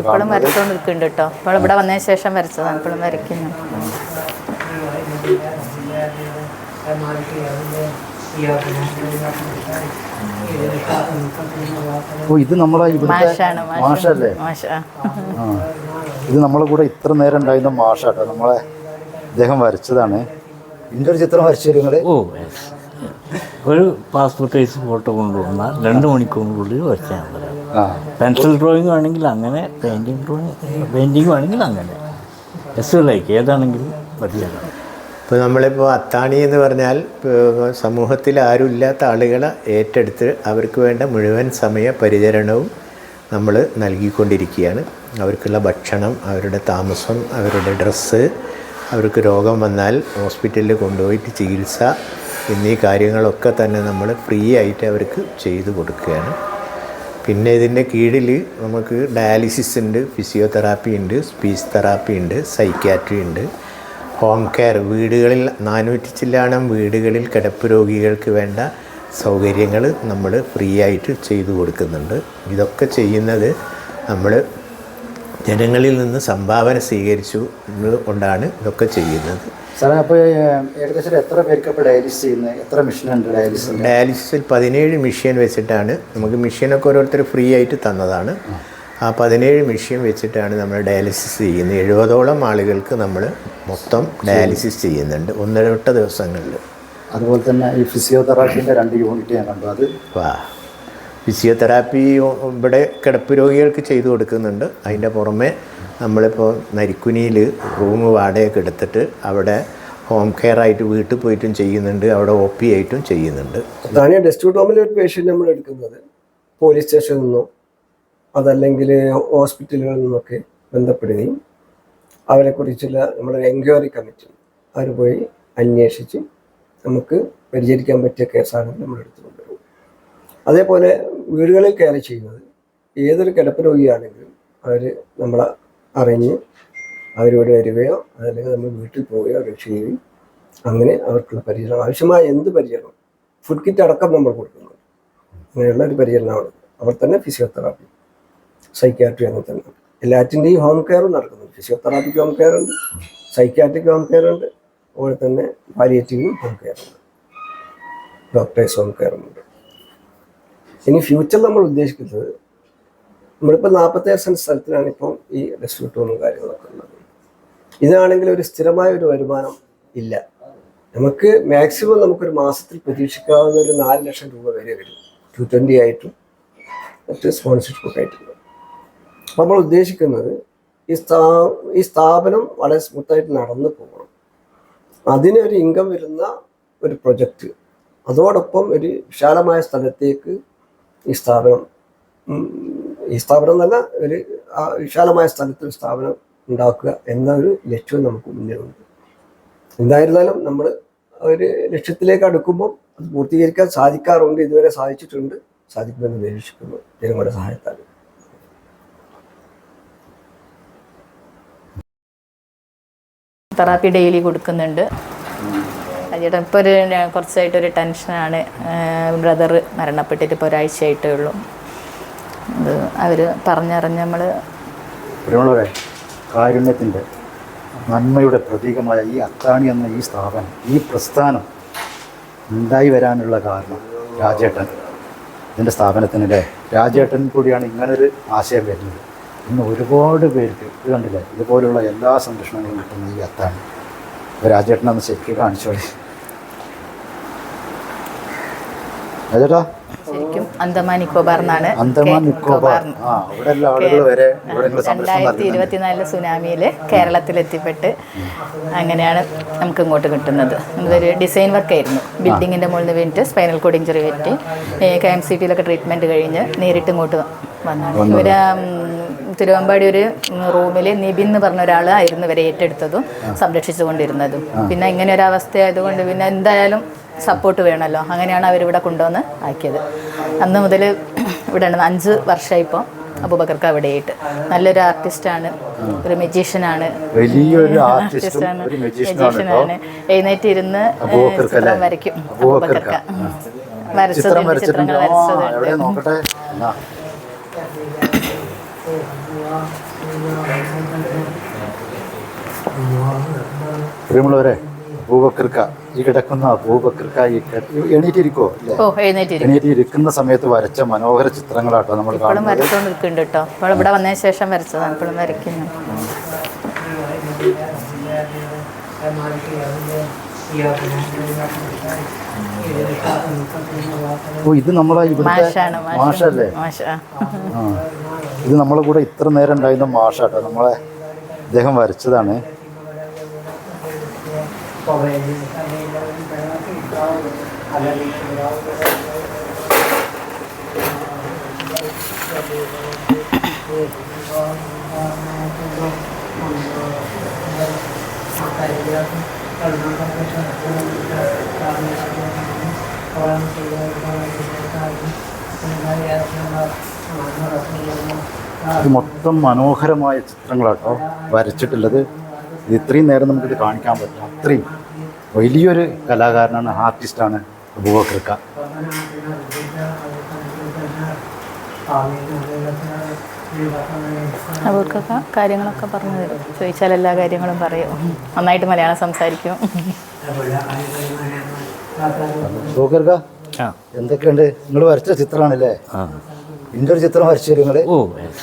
ഇപ്പോഴും വരച്ചോണ്ടിരിക്കുന്നുണ്ട് കേട്ടോ. ഇപ്പോൾ ഇവിടെ വന്നതിന് ശേഷം വരച്ചതാണ്. ഇപ്പോഴും വരയ്ക്കുന്നു. ഓ ഇത് നമ്മളെ മാഷല്ലേ? ഇത് നമ്മളെ കൂടെ ഇത്ര നേരം ഉണ്ടായിരുന്ന മാഷാട്ടോ. നമ്മളെ ഇദ്ദേഹം വരച്ചതാണ്. ഇതിന്റെ ഒരു ചിത്രം വരച്ചു തരും ഓ ഒരു പാസ്പോർട്ട് സൈസ് ഫോട്ടോ കൊണ്ടുവന്നാൽ രണ്ട് മണിക്കൂറിനുള്ളിൽ വരച്ചാൽ മതി. പെൻസിൽ ഡ്രോയിങ് ആണെങ്കിൽ അങ്ങനെ പെയിന്റിങ് ഡ്രോയിങ് പെയിന്റിങ് ആണെങ്കിൽ അങ്ങനെ. എസ് ലൈക്ക് ഏതാണെങ്കിലും മതിയാണ് ഇപ്പോൾ നമ്മളിപ്പോൾ അത്താണി എന്ന് പറഞ്ഞാൽ സമൂഹത്തിൽ ആരും ഇല്ലാത്ത ആളുകളെ ഏറ്റെടുത്ത് അവർക്ക് വേണ്ട മുഴുവൻ സമയ പരിചരണവും നമ്മൾ നൽകിക്കൊണ്ടിരിക്കുകയാണ്. അവർക്കുള്ള ഭക്ഷണം അവരുടെ താമസം അവരുടെ ഡ്രസ്സ് അവർക്ക് രോഗം വന്നാൽ ഹോസ്പിറ്റലിൽ കൊണ്ടുപോയിട്ട് ചികിത്സ എന്നീ കാര്യങ്ങളൊക്കെ തന്നെ നമ്മൾ ഫ്രീ ആയിട്ട് അവർക്ക് ചെയ്തു കൊടുക്കുകയാണ്. പിന്നെ ഇതിന്റെ കീഴിൽ നമുക്ക് ഡയാലിസിസ് ഉണ്ട് ഫിസിയോതെറാപ്പി ഉണ്ട് സ്പീച്ച് തെറാപ്പി ഉണ്ട് സൈക്യാട്രി ഉണ്ട്. ഹോം കെയർ വീടുകളിൽ നാനൂറ്റി ചില്ലാണം വീടുകളിൽ കിടപ്പ് രോഗികൾക്ക് വേണ്ട സൗകര്യങ്ങൾ നമ്മൾ ഫ്രീ ആയിട്ട് ചെയ്തു കൊടുക്കുന്നുണ്ട്. ഇതൊക്കെ ചെയ്യുന്നത് നമ്മൾ ജനങ്ങളിൽ നിന്ന് സംഭാവന സ്വീകരിച്ചു കൊണ്ടാണ് ഇതൊക്കെ ചെയ്യുന്നത്. സാറേ അപ്പോൾ ഏകദേശം എത്ര പേർക്ക് ഇപ്പോൾ ഡയാലിസിസ് ചെയ്യുന്നത് എത്ര മെഷീനുണ്ട് ഡയാലിസിസ് ഡയാലിസിസിൽ പതിനേഴ് മെഷീൻ വെച്ചിട്ടാണ്. നമുക്ക് മെഷീനൊക്കെ ഓരോരുത്തർ ഫ്രീ ആയിട്ട് തന്നതാണ്. ആ. പതിനേഴ് മെഷീൻ വെച്ചിട്ടാണ് നമ്മൾ ഡയാലിസിസ് ചെയ്യുന്നത്. എഴുപതോളം ആളുകൾക്ക് നമ്മൾ മൊത്തം ഡയാലിസിസ് ചെയ്യുന്നുണ്ട് ഒന്നിടവിട്ട ദിവസങ്ങളിൽ. അതുപോലെ തന്നെ ഈ ഫിസിയോതെറാപ്പിന്റെ രണ്ട് യൂണിറ്റ് ഞാൻ കണ്ടു. അത് വാ. ഫിസിയോതെറാപ്പി ഇവിടെ കിടപ്പ് രോഗികൾക്ക് ചെയ്തു കൊടുക്കുന്നുണ്ട്. അതിന്റെ പുറമെ നമ്മളിപ്പോൾ നരിക്കുനിയിൽ റൂം വാടകയൊക്കെ എടുത്തിട്ട് അവിടെ ഹോം കെയർ ആയിട്ട് വീട്ടിൽ പോയിട്ടും ചെയ്യുന്നുണ്ട്. അവിടെ ഒ പി ആയിട്ടും ചെയ്യുന്നുണ്ട്. അതാണ് ഡെസ്റ്റ് ഒരു പേഷ്യന്റ് നമ്മൾ എടുക്കുന്നത്. പോലീസ് സ്റ്റേഷനിൽ നിന്നോ അതല്ലെങ്കിൽ ഹോസ്പിറ്റലുകളിൽ നിന്നൊക്കെ ബന്ധപ്പെടുകയും അവരെക്കുറിച്ചുള്ള നമ്മുടെ എൻക്വയറി കമ്മിറ്റി അവർ പോയി അന്വേഷിച്ച് നമുക്ക് പരിചരിക്കാൻ പറ്റിയ കേസാണെങ്കിൽ നമ്മൾ എടുത്തു കൊണ്ടുവരും അതേപോലെ വീടുകളിൽ കയറി ചെയ്യുന്നത് ഏതൊരു കിടപ്പ് രോഗിയാണെങ്കിലും അവർ നമ്മളെ അറിഞ്ഞ് അവരോട് വരികയോ അല്ലെങ്കിൽ നമ്മൾ വീട്ടിൽ പോവുകയോ രക്ഷിക്കുകയും അങ്ങനെ അവർക്കുള്ള പരിചരണം ആവശ്യമായ എന്ത് പരിചരണം? ഫുഡ് കിറ്റ് അടക്കം നമ്മൾ കൊടുക്കുന്നുണ്ട്. അങ്ങനെയുള്ള ഒരു പരിചരണമാണ്. അവർ തന്നെ ഫിസിയോതെറാപ്പി സൈക്യാട്രി അങ്ങനെ തന്നെ. എല്ലാറ്റിന്റെയും ഹോം കെയറും നടക്കുന്നുണ്ട്. ഫിസിയോതെറാപ്പിക്ക് ഹോം കെയർ ഉണ്ട് സൈക്യാട്രിക് ഹോം കെയർ ഉണ്ട് അതുപോലെ തന്നെ പാലിയേറ്റീവിനും ഹോം കെയർ ഉണ്ട്. ഡോക്ടേഴ്സ് ഹോം കെയർ ഉണ്ട്. ഇനി ഫ്യൂച്ചറിൽ നമ്മൾ ഉദ്ദേശിക്കുന്നത് നമ്മളിപ്പോൾ നാൽപ്പത്തേഴ് സെന്റ് സ്ഥലത്തിനാണ് ഇപ്പം ഈ റെസ്റ്റിറ്റ്യൂട്ടും കാര്യങ്ങളൊക്കെ ഉള്ളത്. ഇതാണെങ്കിൽ ഒരു സ്ഥിരമായ ഒരു വരുമാനം ഇല്ല. നമുക്ക് മാക്സിമം നമുക്കൊരു മാസത്തിൽ പ്രതീക്ഷിക്കാവുന്ന ഒരു നാല് ലക്ഷം രൂപ വരെ വരും. ടു ട്വന്റി ആയിട്ടും മറ്റ് സ്പോൺസർഷിപ്പ് ഒക്കെ ആയിട്ടുണ്ട് അപ്പോൾ നമ്മൾ ഉദ്ദേശിക്കുന്നത് ഈ സ്ഥാ ഈ സ്ഥാപനം വളരെ സ്മൂത്തായിട്ട് നടന്നു പോകണം. അതിനൊരു ഇൻകം വരുന്ന ഒരു പ്രൊജക്റ്റ് അതോടൊപ്പം ഒരു വിശാലമായ സ്ഥലത്തേക്ക് ഈ സ്ഥാപനം ഈ സ്ഥാപനം എന്നല്ല ഒരു വിശാലമായ സ്ഥലത്ത് ഒരു സ്ഥാപനം ഉണ്ടാക്കുക എന്ന ഒരു ലക്ഷ്യവും നമുക്ക് മുന്നിലുണ്ട്. എന്തായിരുന്നാലും നമ്മൾ ഒരു ലക്ഷ്യത്തിലേക്ക് അടുക്കുമ്പോൾ അത് പൂർത്തീകരിക്കാൻ സാധിക്കാറുണ്ട് ഇതുവരെ സാധിച്ചിട്ടുണ്ട്. സാധിക്കുമെന്ന് നിരീക്ഷിക്കുന്നു ജനങ്ങളുടെ സഹായത്താൽ. തെറാപ്പി ഡെയിലി കൊടുക്കുന്നുണ്ട്. ചേട്ടാ ഇപ്പോൾ ഒരു കുറച്ചായിട്ടൊരു ടെൻഷനാണ്. ബ്രദർ മരണപ്പെട്ടിട്ട് ഇപ്പോൾ ഒരാഴ്ചയായിട്ടേ ഉള്ളൂ. അത് അവർ പറഞ്ഞറിഞ്ഞ് നമ്മൾ പ്രിയമുള്ളവരെ കാരുണ്യത്തിന്റെ നന്മയുടെ പ്രതീകമായ ഈ അത്താണി എന്ന ഈ സ്ഥാപനം ഈ പ്രസ്ഥാനം ഉണ്ടായി വരാനുള്ള കാരണം രാജേട്ടൻ. ഇതിന്റെ സ്ഥാപനത്തിനിടെ രാജേട്ടൻ കൂടിയാണ് ഇങ്ങനൊരു ആശയം വരുന്നത്. ഇന്ന് ഒരുപാട് പേർക്ക് ഇത് കണ്ടില്ലേ? ഇതുപോലുള്ള എല്ലാ സംരക്ഷണങ്ങളും കിട്ടുന്ന ഈ അത്താണി. രാജേട്ടൻ അന്ന് ശരിക്കും കാണിച്ചോളി ശരിക്കും അന്തമാൻ നിക്കോബാർ എന്നാണ്. അന്തമാൻ നിക്കോബാർ. രണ്ടായിരത്തി നൽകുന്നുണ്ട് ഇരുപത്തിനാലിലെ സുനാമിയിൽ കേരളത്തിലെത്തിപ്പെട്ട് അങ്ങനെയാണ് നമുക്ക് ഇങ്ങോട്ട് കിട്ടുന്നത്. ഇതൊരു ഡിസൈൻ വർക്ക് ആയിരുന്നു ബിൽഡിങ്ങിന്റെ മുകളിൽ നിന്ന് വീണിട്ട് സ്പൈനൽ കോഡ് ഇഞ്ചറി പറ്റി കെ എം സി പിയിലൊക്കെ ട്രീറ്റ്മെന്റ് കഴിഞ്ഞ് നേരിട്ട് ഇങ്ങോട്ട് വന്നു. ഒരു തിരുവമ്പാടി ഒരു റൂമിൽ നിബിൻ എന്ന് പറഞ്ഞ ഒരാളായിരുന്നു ഇവരെ ഏറ്റെടുത്തതും സംരക്ഷിച്ചുകൊണ്ടിരുന്നതും. പിന്നെ ഇങ്ങനെ ഒരു അവസ്ഥയായതുകൊണ്ട് പിന്നെ എന്തായാലും സപ്പോർട്ട് വേണമല്ലോ. അങ്ങനെയാണ് അവരിവിടെ കൊണ്ടുവന്ന് ആക്കിയത്. അന്ന് മുതൽ ഇവിടെ ഉണ്ടെന്ന് അഞ്ച് വർഷമായി ഇപ്പോൾ അബൂബക്കർക്ക് അവിടെയായിട്ട്. നല്ലൊരു ആർട്ടിസ്റ്റാണ് ഒരു മെജീഷ്യനാണ് വലിയൊരു ആർട്ടിസ്റ്റും ഒരു magician-ഉമാണ് കേട്ടോ. മെജീഷ്യനാണ് എഴുന്നേറ്റ് ഇരുന്ന് അബൂബക്കർക്ക് ചിത്രം വരയ്ക്കും. അബൂബക്കർക്ക. വരച്ചത് ചിത്രങ്ങൾ വരച്ചത്. പ്രിയമുള്ളവരെ അബൂബക്കർക്ക. ഈ കിടക്കുന്ന അബൂബക്കർക്കായി എണീറ്റിരിക്കോ. എണീറ്റിരിക്കുന്ന സമയത്ത് വരച്ച മനോഹര ചിത്രങ്ങളാട്ടോ നമ്മൾ ഇപ്പോഴും കാണുന്നത്. നിൽക്കുന്നുണ്ട് കേട്ടോ. ഇപ്പോൾ ഇവിടെ വന്നതിന് ശേഷം വരച്ചതാണ് ഇപ്പോഴും വരയ്ക്കുന്നു. ഓ ഇത് നമ്മളെ ഇവിടുത്തെ മാഷല്ലേ? മാഷ ഇത് നമ്മളെ കൂടെ ഇത്ര നേരം ഉണ്ടായിരുന്ന മാഷാട്ടോ. നമ്മളെ അദ്ദേഹം വരച്ചതാണ്. മൊത്തം മനോഹരമായ ചിത്രങ്ങളാട്ടോ വരച്ചിട്ടുള്ളത്. ഇത് ഇത്രയും നേരം നമുക്കിത് കാണിക്കാൻ പറ്റില്ല. അത്രയും വലിയൊരു കലാകാരനാണ് ആർട്ടിസ്റ്റാണ് അബൂബക്കർക്ക അവർക്കൊക്കെ കാര്യങ്ങളൊക്കെ പറഞ്ഞു തരും. ചോദിച്ചാൽ എല്ലാ കാര്യങ്ങളും പറയും. നന്നായിട്ട് മലയാളം സംസാരിക്കും. അബൂബക്കർക്ക എന്തൊക്കെയുണ്ട്? നിങ്ങൾ വരച്ച ചിത്രമാണല്ലേ? ആ. ഇതിന്റെ ഒരു ചിത്രം വരച്ചു തരും നിങ്ങൾ ഓ yes.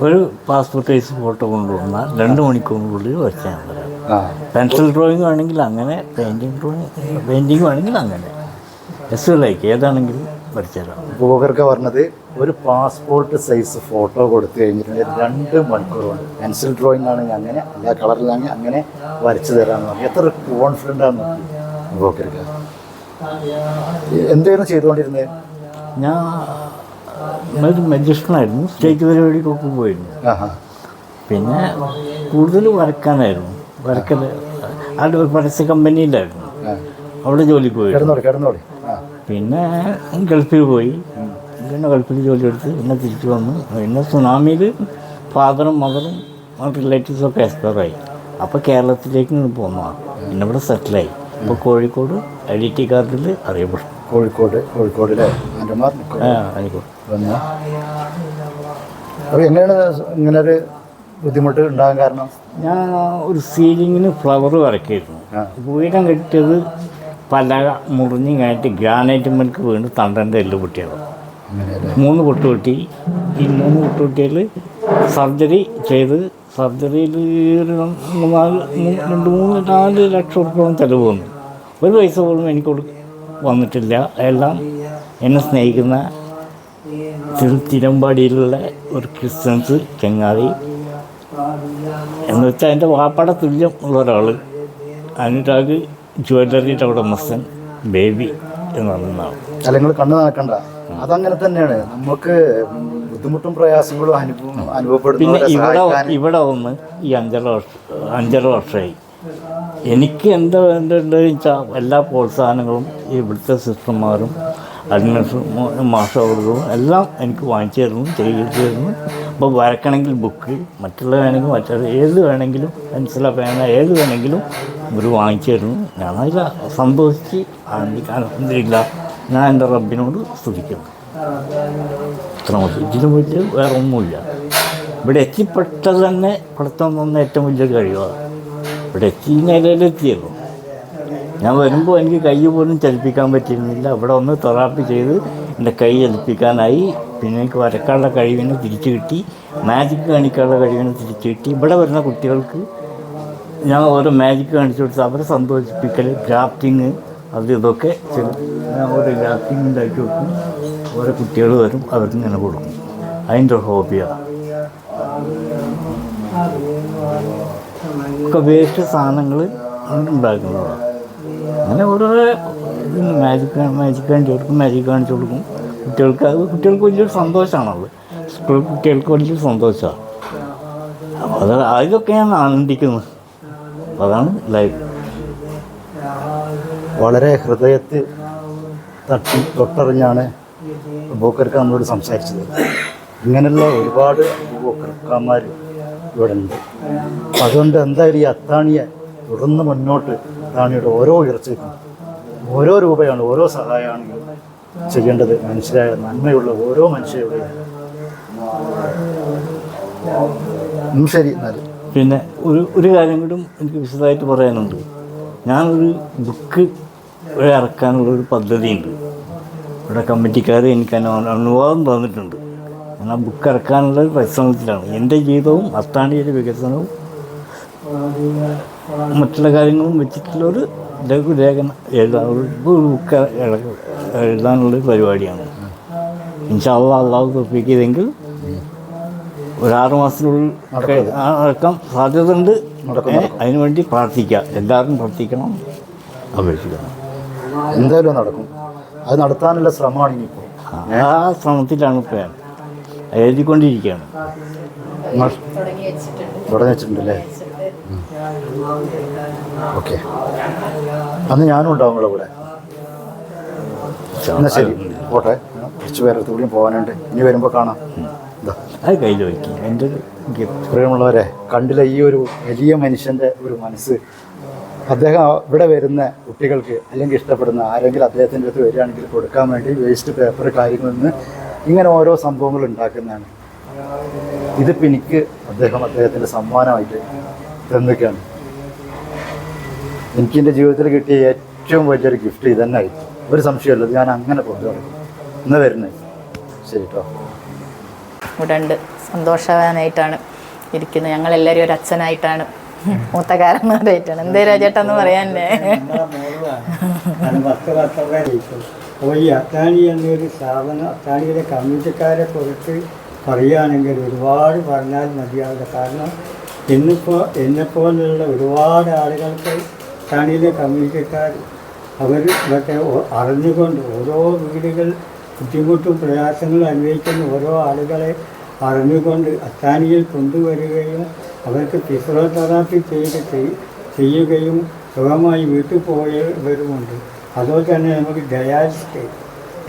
ഒരു പാസ്പോർട്ട് സൈസ് ഫോട്ടോ കൊണ്ടുവന്നാൽ രണ്ട് മണിക്കൂറിനുള്ളിൽ വരച്ചാൽ പറയാം ആ. പെൻസിൽ ഡ്രോയിങ് ആണെങ്കിൽ അങ്ങനെ പെയിന്റിങ് ഡ്രോയിങ് പെയിന്റിങ് ആണെങ്കിൽ അങ്ങനെ. എസ് ലൈക്ക് ഏതാണെങ്കിലും വരച്ചുതരാം അബൂബക്കർക്ക പറഞ്ഞത് ഒരു പാസ്പോർട്ട് സൈസ് ഫോട്ടോ കൊടുത്തു കഴിഞ്ഞിട്ടുണ്ടെങ്കിൽ രണ്ട് മണിക്കൂർ കൊണ്ട് പെൻസിൽ ഡ്രോയിങ് ആണെങ്കിൽ അങ്ങനെ എല്ലാ കളറിലാണെങ്കിൽ അങ്ങനെ വരച്ചു തരാമെന്ന് പറഞ്ഞു. എത്ര കോൺഫിഡന്റ് ആണ് അബൂബക്കർക്ക എന്തായിരുന്നു ചെയ്തുകൊണ്ടിരുന്നത് ഞാൻ ഒരു മജിസ്ട്രനായിരുന്നു സ്റ്റേറ്റ് പരിപാടിക്കൊക്കെ പോയിരുന്നു. പിന്നെ കൂടുതൽ വരക്കാനായിരുന്നു. വരക്കൽ അവിടെ ഒരു പരസ്യ കമ്പനിയിലായിരുന്നു. അവിടെ ജോലിക്ക് പോയി. പിന്നെ ഗൾഫിൽ പോയി. പിന്നെ ഗൾഫിൽ ജോലി എടുത്ത് പിന്നെ തിരിച്ചു വന്നു. പിന്നെ സുനാമിയിൽ ഫാദറും മദറും റിലേറ്റീവ്സൊക്കെ എക്സ്പയറായി എക്സ്പയർ ആയി. അപ്പോൾ കേരളത്തിലേക്ക് പോകുന്നതാണ് പിന്നെ ഇവിടെ സെറ്റിലായി ഇപ്പോൾ കോഴിക്കോട് ഐ ഡി ടി കാർഡിൽ അറിയപ്പെടും കോഴിക്കോട് കോഴിക്കോടിലെ ആൻഡമാർ ആ ആയിക്കോട്ടെ വന്ന്. അപ്പോൾ എങ്ങനെയാണ് ഇങ്ങനെ ഒരു ബുദ്ധിമുട്ട് ഉണ്ടാകാൻ കാരണം? ഞാൻ ഒരു സീലിങ്ങിന് ഫ്ലവർ വരയ്ക്കായിരുന്നു. വീടം കിട്ടിയത് പലക മുറിഞ്ഞ് കഴിഞ്ഞിട്ട് ഗ്രാനൈറ്റ് മണിക്ക് വീണ് തണ്ടന്റെ എല്ല് പൊട്ടിയത്. മൂന്ന് പൊട്ട് പൊട്ടി. ഈ മൂന്ന് പൊട്ട് പൊട്ടിയിൽ സർജറി ചെയ്ത് സർജറിയിൽ ഒരു നാല് രണ്ട് മൂന്ന് നാല് ലക്ഷം ഉറുപ്പോളം ചിലവ് വന്നു. ഒരു പൈസ പോലും എനിക്ക് കൊടു വന്നിട്ടില്ല. എല്ലാം എന്നെ സ്നേഹിക്കുന്ന തിരുത്തിരമ്പാടിയിലുള്ള ഒരു ക്രിസ്ത്യൻസ് ചെങ്ങാതി. എന്ന് വെച്ചാൽ എന്റെ വാപ്പാട തുല്യം ഉള്ള ഒരാൾ അനുരാഗ് ജ്വല്ലറിയുടെ ഉടമസ്ഥൻ ബേബി എന്ന് പറയുന്ന ആൾ കണ്ടു കണ്ണു നടക്കണ്ട അതങ്ങനെ തന്നെയാണ്. നമുക്ക് ബുദ്ധിമുട്ടും പ്രയാസങ്ങളും അനുഭവം പിന്നെ അനുഭവപ്പെടുന്നവരെ ഇവിടെ ഇവിടെ വന്ന് ഈ അഞ്ചര വർഷം അഞ്ചര വർഷമായി എനിക്ക് എന്താ വേണ്ടതെന്ന് വെച്ചാൽ എല്ലാ പ്രോത്സാഹനങ്ങളും ഇവിടുത്തെ സിസ്റ്റർമാരും അഡ്മിനിസ്ട്രേഷൻ മാഷവറും എല്ലാം എനിക്ക് വാങ്ങിച്ചു തരുന്നു ചെയ്തു തരുന്നു. അപ്പോൾ വരക്കണമെങ്കിൽ ബുക്ക് മറ്റുള്ള വേണമെങ്കിൽ മറ്റുള്ള ഏത് വേണമെങ്കിലും പെൻസിലോ പേന ഏത് വേണമെങ്കിലും ഇവർ വാങ്ങിച്ചു തരുന്നു. ഞാനതിൽ സന്തോഷിച്ച് ആനന്ദിക്കാനില്ല ഞാൻ എന്റെ റബ്ബിനോട് സ്തുതിക്കുന്നു. ഇത്ര മതി. ഇതിന് വലിയ വേറെ ഒന്നുമില്ല ഇവിടെ എത്തിപ്പെട്ടത് തന്നെ പഠിത്തം തന്ന ഏറ്റവും വലിയ കഴിവാണ്. ഇവിടെ എത്തി നിലയിലെത്തിയല്ലോ ഞാൻ വരുമ്പോൾ എനിക്ക് കൈ പോലും ചലിപ്പിക്കാൻ പറ്റിയിരുന്നില്ല ഇവിടെ ഒന്ന് തെറാപ്പി ചെയ്ത് എന്റെ കൈ ചലിപ്പിക്കാനായി പിന്നെ എനിക്ക് വരക്കാനുള്ള കഴിവിനെ തിരിച്ചു കിട്ടി. മാജിക് കാണിക്കാനുള്ള കഴിവിനെ തിരിച്ചു കിട്ടി. ഇവിടെ വരുന്ന കുട്ടികൾക്ക് ഞാൻ ഓരോ മാജിക് കാണിച്ചു കൊടുത്ത് അവരെ സന്തോഷിപ്പിക്കൽ ഗ്രാഫ്റ്റിങ് അത് ഇതൊക്കെ ഞാൻ ഓരോ ഗ്രാഫ്റ്റിംഗ് ഉണ്ടാക്കി കൊടുക്കും. ഓരോ കുട്ടികൾ വരും അവർക്ക് ഇങ്ങനെ കൊടുക്കും. അതിന്റെ ഹോബിയാണ് ഒക്കെ വേസ്റ്റ് സാധനങ്ങൾ ഉണ്ടാക്കുന്നതാണ് അങ്ങനെ ഓരോ മാജിക് മാജിക് കാണിച്ചു കൊടുക്കും മാജിക് കാണിച്ചു കൊടുക്കും കുട്ടികൾക്ക് അത് കുട്ടികൾക്ക് വലിയൊരു സന്തോഷമാണത്. സ്കൂൾ കുട്ടികൾക്ക് വലിയൊരു സന്തോഷമാണ്. അപ്പോൾ അത് അതിലൊക്കെ ഞാൻ ആനന്ദിക്കുന്നത്. അതാണ് ലൈഫ് വളരെ ഹൃദയത്തിൽ തട്ടി തൊട്ടറിഞ്ഞാണ് ബോക്കർക്ക് നമ്മളോട് സംസാരിച്ചത്. ഇങ്ങനെയുള്ള ഒരുപാട് ബോക്കർക്കാന്മാർ ഇവിടെ ഉണ്ട് അതുകൊണ്ട് എന്തായാലും ഈ അത്താണിയെ തുടർന്ന് മുന്നോട്ട് അത്താണിയുടെ ഓരോ ഉയർച്ചയ്ക്കും ഓരോ രൂപയാണ് ഓരോ സഹായമാണെങ്കിലും ചെയ്യേണ്ടത്. മനുഷ്യരായ നന്മയുള്ള ഓരോ മനുഷ്യരുടെയും ശരി എന്നാൽ പിന്നെ ഒരു ഒരു കാര്യം കൂടി എനിക്ക് വിശദമായിട്ട് പറയാനുണ്ട്. ഞാനൊരു ബുക്ക് ഇറക്കാനുള്ളൊരു പദ്ധതിയുണ്ട്. ഇവിടെ കമ്മിറ്റിക്കാർ എനിക്ക് അനു- അനുവാദം തന്നിട്ടുണ്ട്. ആ ബുക്ക് ഇറക്കാനുള്ള പരിശ്രമത്തിലാണ്. എന്റെ ജീവിതവും അത്താണിയുടെ വികസനവും മറ്റുള്ള കാര്യങ്ങളും വെച്ചിട്ടുള്ളൊരു ലഘുലേഖന എഴുതാൻ ഒരു ബുക്ക് എഴുതാനുള്ള പരിപാടിയാണ്. ഇൻഷാള്ള അള്ളാഹു തോപ്പിക്കിയതെങ്കിൽ ഒരു ആറ് മാസത്തിനുള്ളിൽ ഉണ്ട് സാധ്യതയുണ്ട്. ഏ, അതിനുവേണ്ടി പ്രാർത്ഥിക്കുക. എല്ലാവരും പ്രാർത്ഥിക്കണം. അപേക്ഷിക്കണം. എന്തായാലും നടക്കും. അത് നടത്താനുള്ള ശ്രമമാണ് ഇനിയിപ്പോൾ ആ ശ്രമത്തിലാണ് ഇപ്പോൾ എഴുതിക്കൊണ്ടിരിക്കുകയാണ്. തുടങ്ങി വെച്ചിട്ടുണ്ടല്ലേ? ഓക്കെ. അന്ന് ഞാനും ഉണ്ടാവും കൂടെ. എന്നാൽ ശരി. പോട്ടെ. കുറച്ച് പേരുടെ കൂടി പോകാനുണ്ട്. ഇനി വരുമ്പോൾ കാണാം. അത് കയ്യിൽ വയ്ക്കും എന്റെ ഒരു ഗിഫ്റ്റ് പ്രിയമുള്ളവരെ കണ്ടില്ല ഈ ഒരു വലിയ മനുഷ്യന്റെ ഒരു മനസ്സ്. അദ്ദേഹം ഇവിടെ വരുന്ന കുട്ടികൾക്ക് അല്ലെങ്കിൽ ഇഷ്ടപ്പെടുന്ന ആരെങ്കിലും അദ്ദേഹത്തിന്റെ അടുത്ത് വരികയാണെങ്കിൽ കൊടുക്കാൻ വേണ്ടി വേസ്റ്റ് പേപ്പർ കാര്യങ്ങളിൽ നിന്ന് ഇങ്ങനെ ഓരോ സംഭവങ്ങൾ ഉണ്ടാക്കുന്നതാണ്. ഇതിപ്പോൾ എനിക്ക് അദ്ദേഹം അദ്ദേഹത്തിന്റെ സമ്മാനമായിട്ട് തന്നിക്കാണ് എനിക്ക് എന്റെ ജീവിതത്തിൽ കിട്ടിയ ഏറ്റവും വലിയൊരു ഗിഫ്റ്റ് ഇത് ആയിരുന്നു ഒരു സംശയമില്ല ഞാൻ അങ്ങനെ കൊണ്ടുവരണം ഇന്ന് വരുന്നത് ശരി കേട്ടോ ഇവിടെ ഉണ്ട് സന്തോഷവാനായിട്ടാണ് ഇരിക്കുന്നത്. ഞങ്ങളെല്ലാവരും ഒരു അച്ഛനായിട്ടാണ്. മൂത്തകാരന്മാരായിട്ടാണ്. എന്തേ രാജേട്ടെന്ന് പറയാനല്ലേ? അപ്പോൾ ഈ അത്താണി എന്നൊരു സ്ഥാപനം അത്താണിയുടെ കമ്മ്യൂണിറ്റിക്കാരെ കുറിച്ച് പറയുകയാണെങ്കിൽ ഒരുപാട് പറഞ്ഞാൽ മതിയാവില്ല. കാരണം ഇന്നിപ്പോൾ എന്നെപ്പോലുള്ള ഒരുപാട് ആളുകൾക്ക് അത്താണിയിലെ കമ്മ്യൂണിറ്റിക്കാർ അവർ ഇതൊക്കെ അറിഞ്ഞുകൊണ്ട് ഓരോ വീടുകൾ ബുദ്ധിമുട്ടും പ്രയാസങ്ങളും അനുഭവിക്കുന്ന ഓരോ ആളുകളെ അറിഞ്ഞുകൊണ്ട് അത്താണിയിൽ കൊണ്ടുവരികയും അവർക്ക് ഫിസിയോതെറാപ്പി ചെയ്ത് ചെയ്- ചെയ്യുകയും സുഖമായി വീട്ടിൽ പോയവരുമുണ്ട്. അതുപോലെ തന്നെ നമുക്ക് ഡയാലിസിസ്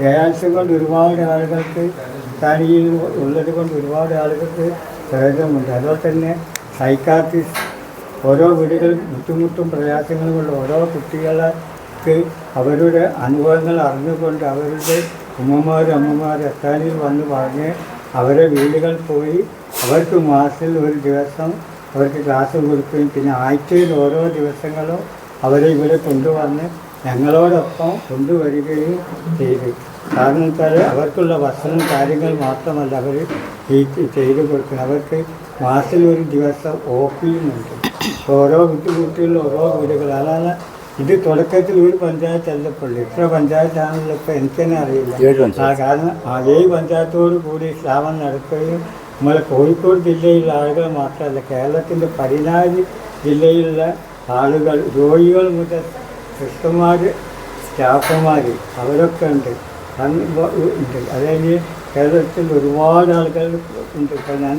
ഡയാലിസിസ് കൊണ്ട് ഒരുപാട് ആളുകൾക്ക് അത്താണിയിൽ ഉള്ളത് കൊണ്ട് ഒരുപാട് ആളുകൾക്ക് പ്രയോജനമുണ്ട്. അതുപോലെ തന്നെ സൈക്കാട്രിസ്റ്റ് ഓരോ വീടുകളിൽ ബുദ്ധിമുട്ടും പ്രയാസങ്ങളുമുള്ള ഓരോ കുട്ടികൾക്ക് അവരുടെ അനുഭവങ്ങൾ അറിഞ്ഞുകൊണ്ട് അവരുടെ ഉമ്മമാരും അമ്മമാരും എത്താനിൽ വന്ന് പറഞ്ഞ് അവരെ വീടുകൾ പോയി അവർക്ക് മാസത്തിൽ ഒരു ദിവസം അവർക്ക് ക്ലാസ് കൊടുക്കുകയും പിന്നെ ആഴ്ചയിൽ ഓരോ ദിവസങ്ങളും അവരെ ഇവിടെ കൊണ്ടുവന്ന് ഞങ്ങളോടൊപ്പം കൊണ്ടുവരികയും ചെയ്തു. കാരണം വെച്ചാൽ അവർക്കുള്ള ഭക്ഷണം കാര്യങ്ങൾ മാത്രമല്ല അവർ ഈ ചെയ്തു കൊടുക്കുന്നത്. അവർക്ക് മാസത്തിൽ ഒരു ദിവസം ഒ പിയുമുണ്ട് ഓരോ ബുദ്ധിമുട്ടുകളിൽ ഓരോ വീടുകൾ. അതാണ് ഇത് തുടക്കത്തിൽ ഒരു പഞ്ചായത്തല്ല പുള്ളി. ഇത്ര പഞ്ചായത്താണല്ലോ ഇപ്പോൾ എനിക്ക് തന്നെ അറിയില്ല പഞ്ചായത്ത്. ആ കാരണം അതേ പഞ്ചായത്തോടു പഞ്ചായത്തോട് കൂടി ശ്രാവം നടക്കുകയും നമ്മളെ കോഴിക്കോട് ജില്ലയിലെ ആളുകൾ മാത്രമല്ല കേരളത്തിന്റെ പതിനാല് ജില്ലയിലുള്ള ആളുകൾ രോഗികൾ മുതൽ സിസ്റ്റർമാർ സ്റ്റാഫുമാർ അവരൊക്കെ ഉണ്ട്. ഉണ്ട്. അതായത് കേരളത്തിൽ ഒരുപാട് ആൾക്കാർ ഉണ്ട്. ഞാൻ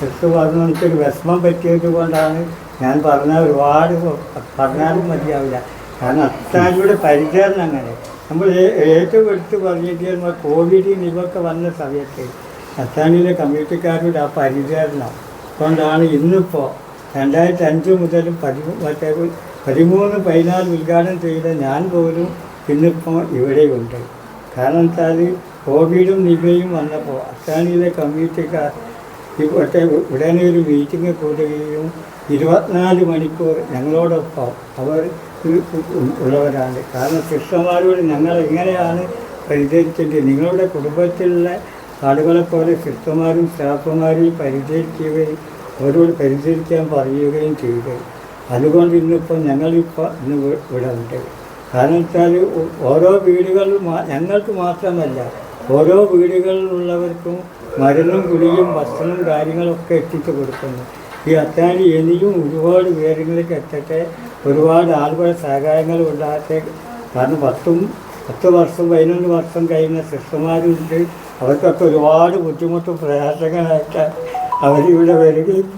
സിസ്റ്റർ പറഞ്ഞു എനിക്കൊരു വിഷമം പറ്റിയത് കൊണ്ടാണ് ഞാൻ പറഞ്ഞ ഒരുപാട് പറഞ്ഞാലും മതിയാവില്ല. കാരണം അത്താനിയുടെ പരിചരണം അങ്ങനെ. നമ്മൾ ഏറ്റവും എടുത്ത് പറഞ്ഞിട്ട് നമ്മൾ കോവിഡ് ഇവൊക്കെ വന്ന സമയത്ത് അത്താനിലെ കമ്മ്യൂണിറ്റിക്കാരുടെ ആ പരിചരണം കൊണ്ടാണ് ഇന്നിപ്പോൾ രണ്ടായിരത്തി അഞ്ച് മുതൽ പതിമൂ മറ്റേ പതിമൂന്ന് പതിനാല് ഉദ്ഘാടനം ചെയ്ത ഞാൻ പോലും ഇന്നിപ്പോൾ ഇവിടെയുണ്ട്. കാരണം വെച്ചാൽ കോവിഡും നിപയും വന്നപ്പോൾ അത്താണിയിലെ കമ്മ്യൂണിറ്റിക്കാർ ഇവിടുത്തെ ഉടനെ ഒരു മീറ്റിംഗ് കൂടുകയും ഇരുപത്തിനാല് മണിക്കൂർ ഞങ്ങളോടൊപ്പം അവർ ഉള്ളവരാണ്. കാരണം സിസ്റ്റർമാരോട് ഞങ്ങൾ എങ്ങനെയാണ് പരിചരിക്കേണ്ടത് നിങ്ങളുടെ കുടുംബത്തിലുള്ള ആളുകളെ പോലെ സിസ്റ്റർമാരും സ്റ്റാഫുമാരെയും പരിചരിക്കുകയും അവരോട് പരിചരിക്കാൻ പറയുകയും ചെയ്തു. അതുകൊണ്ട് ഇന്നിപ്പോൾ ഞങ്ങളിപ്പോൾ ഇന്ന് ഇവ- ഇവിടെ കാരണം വെച്ചാൽ ഓരോ വീടുകളിലും ഞങ്ങൾക്ക് മാത്രമല്ല ഓരോ വീടുകളിലുള്ളവർക്കും മരുന്നും കുടിയും ഭക്ഷണവും കാര്യങ്ങളൊക്കെ എത്തിച്ചു കൊടുക്കുന്നു. ഈ അത്താണി ഇനിയും ഒരുപാട് ഉയരങ്ങളിലേക്ക് എത്തട്ടെ. ഒരുപാട് ആളുകളുടെ സഹായങ്ങൾ ഉണ്ടാകട്ടെ. കാരണം പത്തും പത്ത് വർഷം പതിനൊന്ന് വർഷം കഴിയുന്ന സിസ്റ്റർമാരുണ്ട് അവർക്കൊക്കെ ഒരുപാട് ബുദ്ധിമുട്ടും പ്രയാസങ്ങളായിട്ട് അവരിവിടെ വരികയും